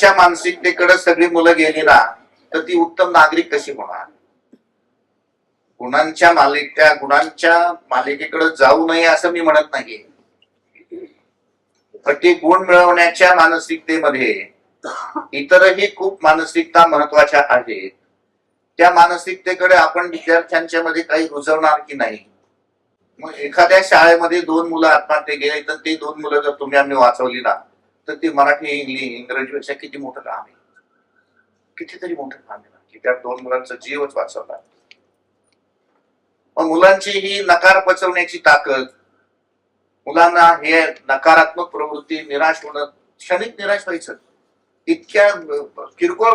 गुणांच्या मानसिकतेकडे सगळी मुलं गेली ना तर ती उत्तम नागरिक कशी होणार? गुणांच्या मालिक त्या गुणांच्या मालिकेकडे जाऊ नये असं मी म्हणत नाही प्रत्येक गुण मिळवण्याच्या मानसिकतेमध्ये इतरही खूप मानसिकता महत्त्वाच्या आहेत. त्या मानसिकतेकडे आपण विद्यार्थ्यांच्या मध्ये काही रुजवणार की नाही? मग एखाद्या शाळेमध्ये दोन मुलं आत्महत्या गेले तर ते दोन मुलं जर तुम्ही आम्ही वाचवली ना तर ते मराठी इंग्लिश इंग्रजीपेक्षा किती मोठं काम आहे? कितीतरी मोठं काम आहे की त्या दोन मुलांचा जीवच वाचवला. मग मुलांची ही नकार पचवण्याची ताकद मुलांना हे नकारात्मक प्रवृत्ती निराश होणं क्षणिक निराश व्हायचं. इतक्या किरकोळ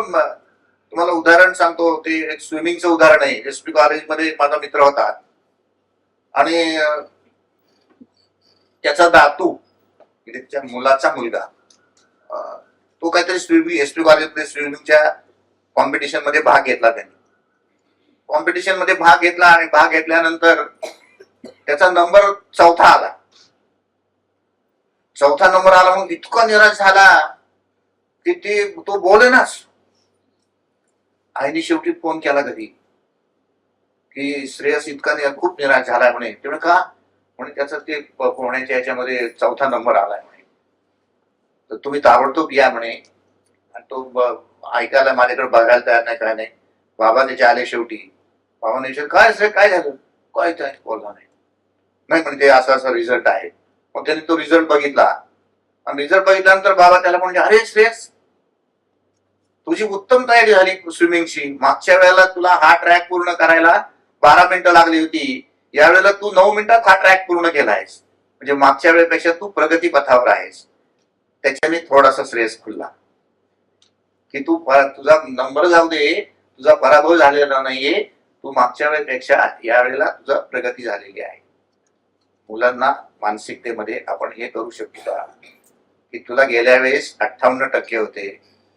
तुम्हाला उदाहरण सांगतो ते एक स्विमिंगचं उदाहरण आहे. एस पी कॉलेजमध्ये माझा मित्र होता. आणि त्याचा दातू म्हणजे त्याच्या मुलाचा मुलगा तो काहीतरी स्विमिंग एस पी कॉलेजमध्ये स्विमिंगच्या कॉम्पिटिशनमध्ये भाग घेतला त्यांनी. कॉम्पिटिशनमध्ये भाग घेतला आणि भाग घेतल्यानंतर त्याचा नंबर चौथा आला. चौथा नंबर आला मग इतका निराश झाला की ते तो बोलेनाच. आईने शेवटी फोन केला घरी. की श्रेयस इतका खूप निराश झालाय म्हणे. ते का? म्हणे त्याचा ते पोहण्याच्या याच्यामध्ये चौथा नंबर आलाय म्हणे. तर तुम्ही ताबडतोब या म्हणे. आणि तो ऐकायला माझ्याकडे बघायला तयार नाही काय नाही बाबा त्याचे आले शेवटी बाबाने विचार काय श्रेय काय झालं? काय काय बोलला नाही नाही म्हणजे ते असा असा रिझल्ट आहे. मग त्याने तो रिझल्ट बघितला. आणि रिझल्ट बघितल्यानंतर बाबा त्याला म्हणजे अरे श्रेयस तुझी उत्तम तयारी झाली स्विमिंगची मागच्या वेळेला तुला हा ट्रॅक पूर्ण करायला बारा मिनिटं लागली होती. यावेळेला तू नऊ मिनिटात हा ट्रॅक पूर्ण केला आहेस म्हणजे मागच्या वेळेपेक्षा तू प्रगती पथावर आहेस. त्याच्याने थोडासा श्रेयस खुलला. की तू तुझा नंबर जाऊ दे तुझा पराभव झालेला नाहीये तू मागच्या वेळेपेक्षा यावेळेला तुझा प्रगती झालेली आहे. मुलांना मानसिकतेमध्ये आपण हे करू शकतो. का की तुला गेल्या वेळेस अठ्ठावन्न टक्के होते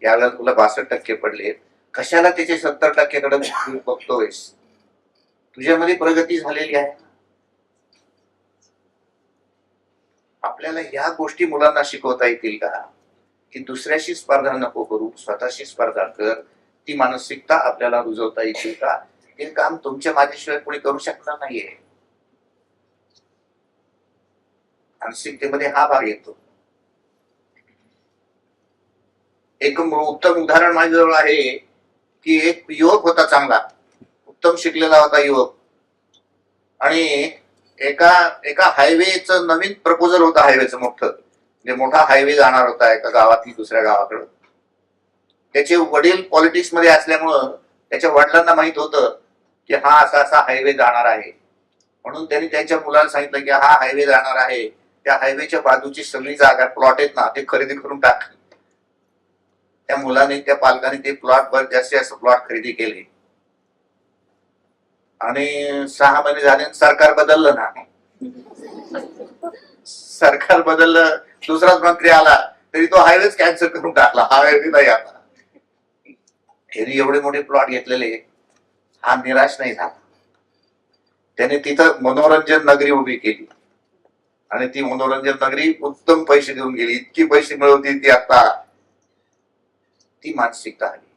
यावेळेला तुला बासष्ट टक्के पडले. कशाला त्याचे सत्तर टक्केकडे बघतोयस? तुझ्यामध्ये प्रगती झालेली आहे. आपल्याला ह्या गोष्टी मुलांना शिकवता येतील का? की दुसऱ्याशी स्पर्धा नको करू स्वतःशी स्पर्धा कर ती मानसिकता आपल्याला रुजवता येतील का? हे काम तुमच्या माझ्याशिवाय कोणी करू शकणार नाहीये. मानसिकतेमध्ये हा भाग येतो. एक उत्तम उदाहरण माझ्याजवळ आहे की एक युवक होता चांगला. उत्तम शिकलेला होता युवक. आणि एका एका हायवेचं नवीन प्रपोजल होता हायवेचं मोठं. म्हणजे मोठा हायवे जाणार होता एका गावातील दुसऱ्या गावाकडं. त्याचे वडील पॉलिटिक्समध्ये असल्यामुळं त्याच्या वडिलांना माहीत होतं की हा असा असा हायवे जाणार आहे. म्हणून त्यांनी त्यांच्या मुलाला सांगितलं की हा हायवे जाणार आहे. त्या हायवेच्या बाजूची सगळी जागा प्लॉट आहेत ना ते खरेदी करून टाक. त्या मुलाने त्या पालकाने ते प्लॉट वर जास्तीत जास्त प्लॉट खरेदी केले. आणि सहा महिने झाले आणि सरकार बदललं ना. सरकार बदललं दुसराच मंत्री आला तरी तो हायवेच कॅन्सल करून टाकला. हा हायवे नाही आता. त्यांनी एवढे मोठे प्लॉट घेतलेले हा निराश नाही झाला. त्याने तिथं मनोरंजन नगरी उभी केली. आणि ती मनोरंजन नगरी उत्तम पैसे देऊन गेली. इतकी पैसे मिळवती ती आता. ती मानसिकता आली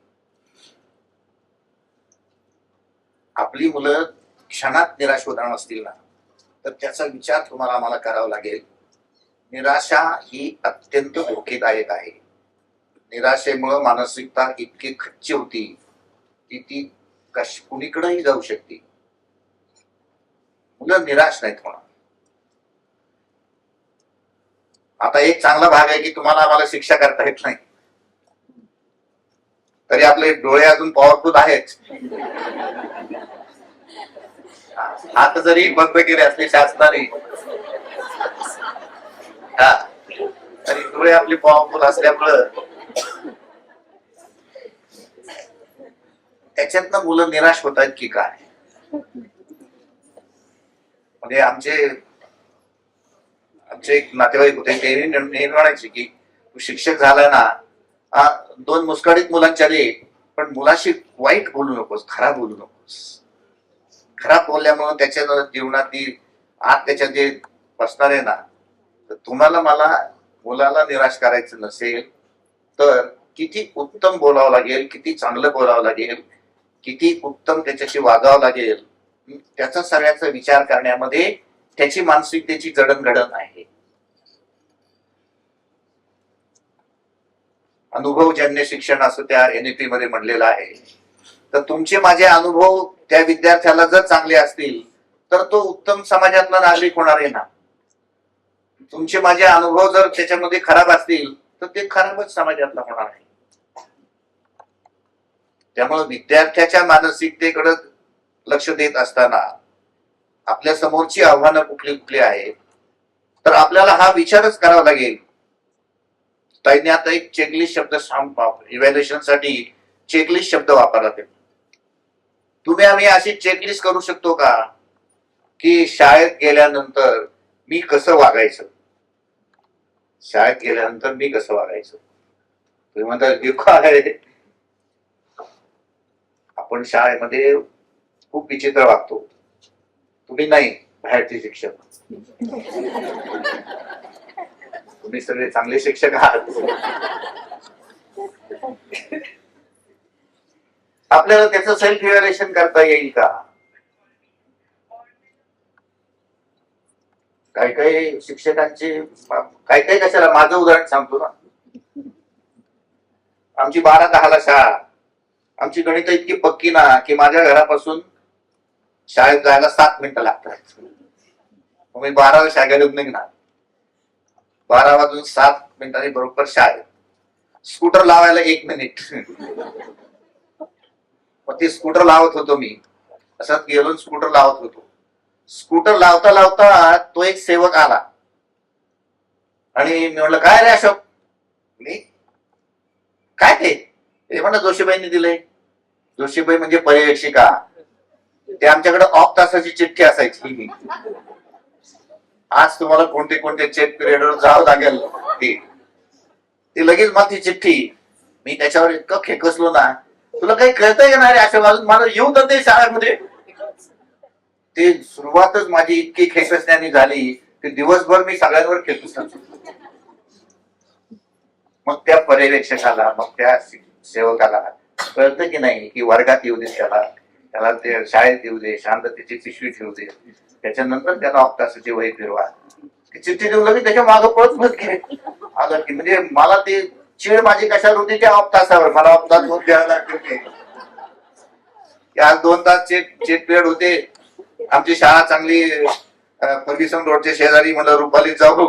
आपली मुलं क्षणात निराश होणार नसतील ना तर त्याचा विचार तुम्हाला आम्हाला करावा लागेल. निराशा ही अत्यंत धोकेदायक आहे. निराशेमुळं मानसिकता इतकी खच्ची होती की ती कश कुणीकडेही जाऊ शकते. मुलं निराश नाहीत होणार. आता एक चांगला भाग आहे की तुम्हाला आम्हाला शिक्षा करता येत नाही. तरी आपले डोळे अजून पॉवरफुल आहेत. हात जरी बंद केले असले शासनाने हा तरी डोळे आपले पॉवरफुल असल्यामुळं त्याच्यातनं मुलं निराश होत आहेत की काय? म्हणजे आमचे आमचे एक नातेवाईक होते ते निर्माणायचे की तू शिक्षक झाला ना दोन मुस्काडीत मुलांच्या दे पण मुलाशी वाईट बोलू नकोस खराब बोलू नकोस. खराब बोलल्यामुळे त्याच्या जीवनातील आत त्याच्या जे बसणार आहे ना तर तुम्हाला मला मुलाला निराश करायचं नसेल तर किती उत्तम बोलावं लागेल किती चांगलं बोलावं लागेल किती उत्तम त्याच्याशी वागावं लागेल त्याचा सगळ्याचा विचार करण्यामध्ये त्याची मानसिकतेची जडणघडण आहे. अनुभवजन्य शिक्षण असं त्या एनईपी मध्ये म्हणलेलं आहे तर तुमचे माझे अनुभव त्या विद्यार्थ्याला जर चांगले असतील तर तो उत्तम समाजातला नागरिक होणार आहे ना? तुमचे माझे अनुभव जर त्याच्यामध्ये खराब असतील तर ते खराबच समाजातला होणार आहे. त्यामुळे विद्यार्थ्याच्या मानसिकतेकडे लक्ष देत असताना आपल्या समोरची आव्हानं कुठली कुठली आहेत तर आपल्याला हा विचारच करावा लागेल ताईने आता एक चेकलिस्ट शब्द इव्हॅल्युएशनसाठी चेकलिस्ट शब्द वापरला ते. तुम्ही आम्ही अशी चेकलिस्ट करू शकतो का? की शाळेत गेल्यानंतर मी कसं वागायचं? शाळेत गेल्यानंतर मी कसं वागायचं? तुम्ही म्हणता "हे काय? आपण शाळेमध्ये खूप विचित्र वागतो. तुम्ही नाही बाहेरचे शिक्षक. तुम्ही सगळे चांगले शिक्षक आहात. आपल्याला त्याचं सेल्फ इव्हॅल्युएशन करता येईल का? काही काही शिक्षकांचे काही काही कशाला? माझं उदाहरण सांगतो ना. आमची बारा दहाला शाळा. आमची गणित इतकी पक्की ना की माझ्या घरापासून शाळेत जायला सात मिनिटं लागतात. मी बाराला शाळेला निघणार. बारा वाजून सात मिनिटांनी बरोबर शाळेत. स्कूटर लावायला एक मिनिट. मग ते स्कूटर लावत होतो मी. असं गेलो स्कूटर लावत होतो. स्कूटर लावता लावता तो एक सेवक आला. आणि मी म्हटलं काय रे अशोक? मी? काय ते? ते म्हणलं जोशीबाईंनी दिलंय. जोशीबाई म्हणजे पर्यवेक्षिका. ते आमच्याकडे ऑफ तासाची चिठ्ठी असायची. आज तुम्हाला कोणते कोणते चेक पिरियडवर जावं लागेल ते. लगेच मला ती चिठ्ठी. मी त्याच्यावर इतकं खेकसलो ना. तुला काही कळतंय का नाही रे अशोक मला येऊ तर ते शाळेमध्ये. ते सुरुवातच माझी इतकी खेकसण्याने झाली की दिवसभर मी सगळ्यांवर खेळतोच मग त्या पर्यवेक्षकाला मग त्या सेवकाला कळतं की नाही की वर्गात येऊ दे त्याला. त्याला ते शाळेत देऊ दे शांततेची पिशवी ठेवू दे. त्याच्यानंतर त्याला ऑक्टासाची वय फिरवा. चिठ्ठी देऊ लगेच त्याच्या मागं पळत मत घे आलं की म्हणजे मला ते चीड माझी कशावर होती त्या ऑफ मला ऑफ दोन द्यायला लागते की आज दोन तास चेक चेक पिरियड होते. आमची शाळा चांगली फर्ग्युसन रोडच्या शेजारी म्हणलं रुपाली जाऊ.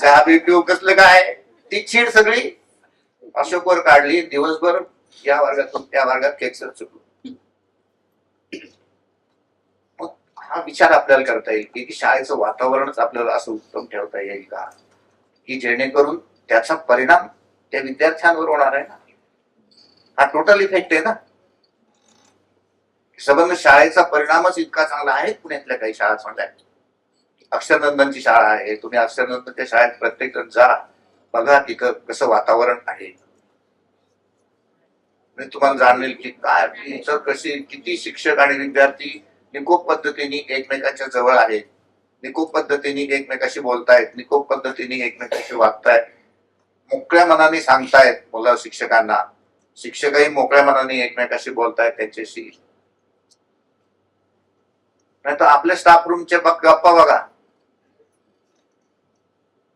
चहा बी पिऊ कसलं काय? ती चीड सगळी अशोकवर काढली. दिवसभर या वर्गातून त्या वर्गात केक्सर चुकलो मग हा विचार आपल्याला करता येईल की शाळेचं वातावरणच आपल्याला असं उत्तम ठेवता येईल का? की जेणेकरून त्याचा परिणाम त्या विद्यार्थ्यांवर होणार आहे ना? हा टोटल इफेक्ट आहे ना? सबंध शाळेचा परिणामच इतका चांगला आहे पुण्यातल्या काही शाळा चांगल्या अक्षरनंदनची शाळा आहे तुम्ही अक्षरनंदनच्या शाळेत प्रत्येक जण जा बघा तिथं कसं वातावरण आहे. म्हणजे तुम्हाला जाणवेल की काय टीचर कशी किती शिक्षक आणि विद्यार्थी निकोप पद्धतीने एकमेकांच्या जवळ आहेत. निकोप पद्धतीने एकमेकाशी बोलतायत. निकोप पद्धतीने एकमेकाशी वागतायत. मोकळ्या मनाने सांगतायत मुलं शिक्षकांना. शिक्षकही मोकळ्या मनाने एकमेकाशी बोलतायत त्यांच्याशी. नाही तर आपल्या स्टाफ रूमच्या गप्पा बघा.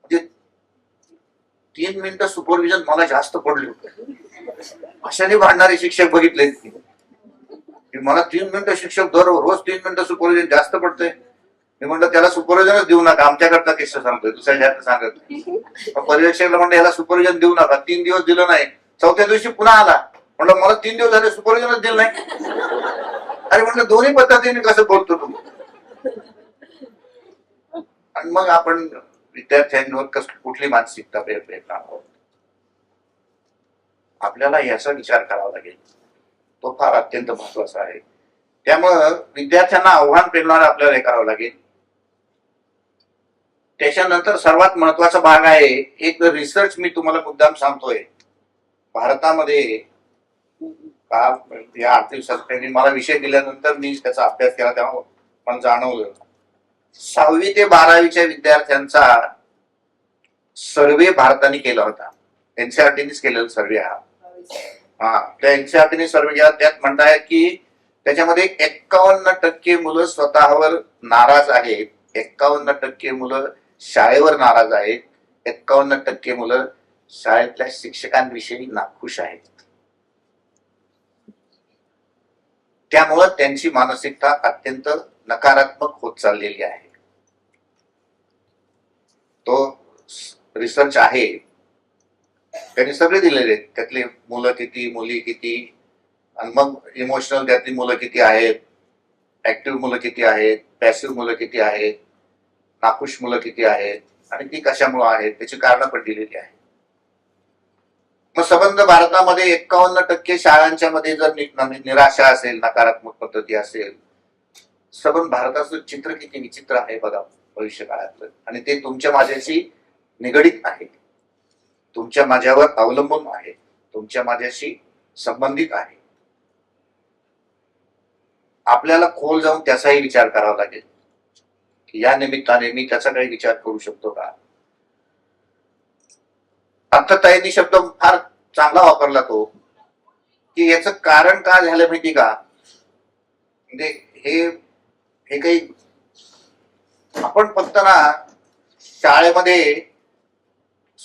म्हणजे तीन मिनिटं सुपरविजन मला जास्त पडले होते. अशाने भांडणारे शिक्षक बघितले मला तीन मिनिटं शिक्षक दर रोज तीन मिनिटं सुपरविजन जास्त पडतंय. मी म्हणलं त्याला सुपरविजनच देऊ नका. आमच्याकडचा किस्सा सांगतोय दुसऱ्या शाळेत सांगत पर्यवेक्षकाला म्हणलं याला सुपरविजन देऊ नका. तीन दिवस दिलं नाही. चौथ्या दिवशी पुन्हा आला. म्हणलं मला तीन दिवस झाले सुपरविजनच दिलं नाही. अरे म्हणलं दोन्ही पद्धतीने कसं बोलतो तू? आणि मग आपण विद्यार्थ्यांवर कस कुठली मानसिकता प्रेरणा आहोत आपल्याला याचा विचार करावा लागेल. तो फार अत्यंत महत्त्वाचा आहे. त्यामुळं विद्यार्थ्यांना आव्हान पेलणार आपल्याला हे करावं लागेल. त्याच्यानंतर सर्वात महत्त्वाचा भाग आहे एक रिसर्च मी तुम्हाला मुद्दाम सांगतोय. भारतामध्ये का या आर्थिक शास्त्रांनी मला विषय दिल्यानंतर मी त्याचा अभ्यास केला तेव्हा पण जाणवलं. सहावी ते बारावीच्या विद्यार्थ्यांचा सर्वे भारताने केला होता. एनसीआरटीनेच केलेला सर्वे हा. हा त्यांच्या हातीने सर्व घ्या त्यात म्हणताय की त्याच्यामध्ये एक्कावन्न टक्के मुलं स्वतःवर नाराज आहेत. एक्कावन्न टक्के मुलं शाळेवर नाराज आहेत. एक्कावन्न टक्के मुलं शाळेतल्या शिक्षकांविषयी नाखुश आहेत. त्यामुळं त्यांची मानसिकता अत्यंत नकारात्मक होत चाललेली आहे. तो रिसर्च आहे. त्यांनी सगळे दिलेले आहेत. त्यातले मुलं किती मुली किती आणि मग इमोशनल त्यातली मुलं किती आहेत ऍक्टिव्ह मुलं किती आहेत पॅसिव्ह मुलं किती आहेत नाखुश मुलं किती आहेत आणि ती कशामुळे आहेत त्याची कारणं पण दिलेली आहेत. मग संबंध भारतामध्ये एक्कावन्न टक्के शाळांच्या मध्ये जर निराशा असेल नकारात्मक पद्धती असेल संबंध भारताचं चित्र किती विचित्र आहे बघा भविष्य काळातलं आणि ते तुमच्या माझ्याशी निगडीत आहे. तुमच्या माझ्यावर अवलंबून आहे. तुमच्या माझ्याशी संबंधित आहे. आपल्याला खोल जाऊन त्याचाही विचार करावा लागेल. या निमित्ताने मी त्याचा काही विचार करू शकतो का? अर्थताईंनी शब्द फार चांगला वापरला तो की याचं कारण का झालं माहिती का? म्हणजे हे हे काही आपण फक्त ना शाळेमध्ये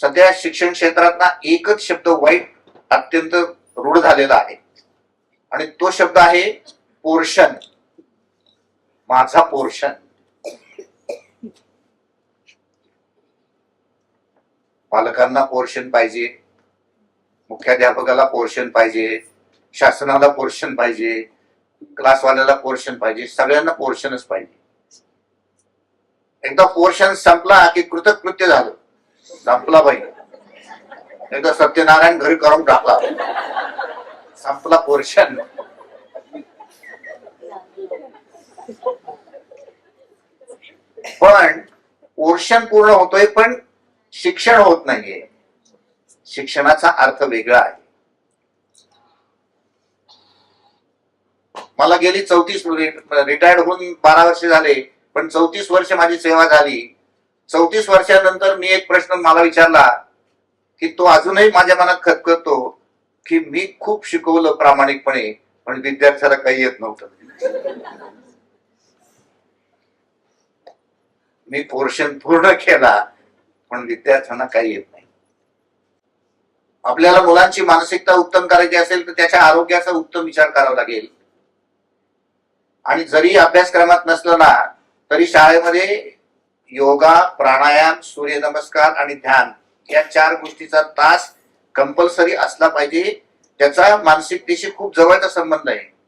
सध्या शिक्षण क्षेत्रात ना एकच शब्द वाईट अत्यंत रूढ झालेला आहे. आणि तो शब्द आहे पोर्शन. माझा पोर्शन. पालकांना पोर्शन पाहिजे. मुख्याध्यापकाला पोर्शन पाहिजे. शासनाला पोर्शन पाहिजे. क्लासवाल्याला पोर्शन पाहिजे. सगळ्यांना पोर्शनच पाहिजे. एकदा पोर्शन संपला की कृतकृत्य झालं. संपला बाई. एकदा सत्यनारायण घरी करून टाकला. संपला पोर्शन. पण पोर्शन पूर्ण होतोय पण शिक्षण होत नाहीये. शिक्षणाचा अर्थ वेगळा आहे. मला गेली चौतीस रिटायर्ड होऊन बारा वर्ष झाले पण चौतीस वर्ष माझी सेवा झाली. चौतीस वर्षानंतर मी एक प्रश्न मला विचारला की तो अजूनही माझ्या मनात खतखतो की मी खूप शिकवलं प्रामाणिकपणे पण विद्यार्थ्याला काही येत नव्हतं. मी पोर्शन पूर्ण केला पण विद्यार्थ्यांना काही येत नाही. आपल्याला मुलांची मानसिकता उत्तम करायची असेल तर त्याच्या आरोग्याचा उत्तम विचार करावा लागेल. आणि जरी अभ्यासक्रमात नसलं ना तरी शाळेमध्ये योगा प्राणायाम सूर्यनमस्कार आणि ध्यान या चार गोष्टीचा तास कंपल्सरी असला पाहिजे. त्याचा मानसिकतेशी खूप जवळचा संबंध आहे.